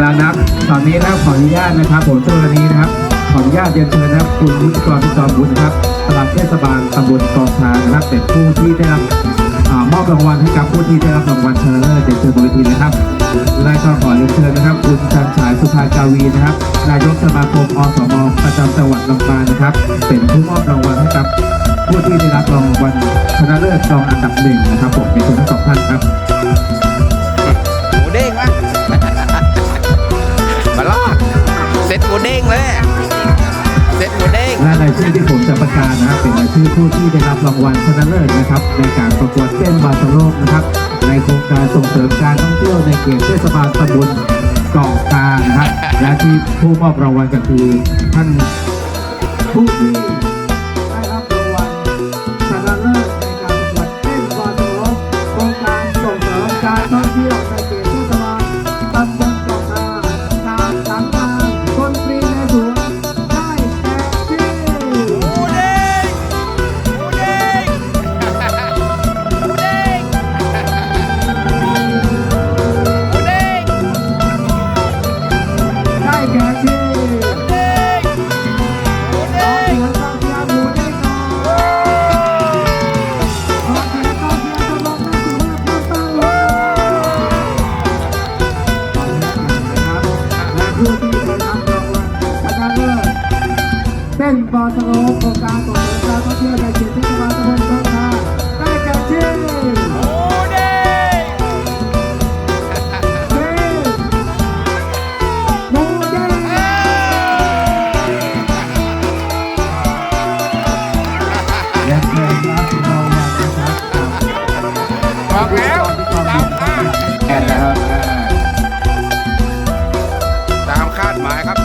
แล้วนะครับตอนนี้นะครับขออนุญาตนะครับผมช่วงนี้นะครับขออนุญาตเรียนเชิญนะครับคุณวุฒิกรพิจอมบุญนะครับปลัดเทศบาลตำบลกองทางนะครับเป็นผู้ที่ได้รับอามอบรางวัลให้กับผู้ที่ได้รับรางวัลชนะเลิศเด็กเชิญบนเวทีนะครับและก็ขอเรียนเชิญนะครับคุณจันฉายสุภากาวีนะครับนายกสมาคมอสมประจำจังหวัดลำปางนะครับ เป็นผู้มอบรางวัลให้กับผู้ที่ได้รับรางวัลชนะเลิศรองอันดับหนึ่งนะครับผมเป็นทั้งสองท่านครับ มูเด้งเลย เซ็ตหมูเด้ง และรายชื่อที่ผมจะประกาศนะครับเป็นรายชื่อผู้ที่ได้รับรางวัลชนะเลิศนะครับ ในการประกวดเต้นบาสโลกนะครับ ในโครงการส่งเสริมการท่องเที่ยวในเขตเทศบาลตำบลเกาะกลางนะครับและที่ผู้มอบรางวัลก็คือท่านผู้ที่ ต้นบอสโลโครงการส่งเสริมการท่องเที่ยวในเขตเทศบาลตำบลคลองนาได้แก่ที่หมูเด้งที่หมูเด้งและเชิญรับรางวัลนะครับบอกแล้วตามคาดแอนนะครับตามคาดหมายครับ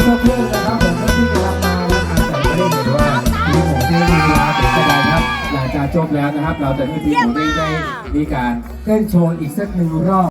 ยวพวกเพื่นะครับผมก็ที่จะรับมาแล้วอาจจะไม่ได้เห็นว่าทีมของเต้มีเวลาเป็นสบายครับหลังจากจบแล้วนะครับ เราจะให้ทีมของเต้นได้มีการเต้นโชว์อีกสักหนึ่งรอบ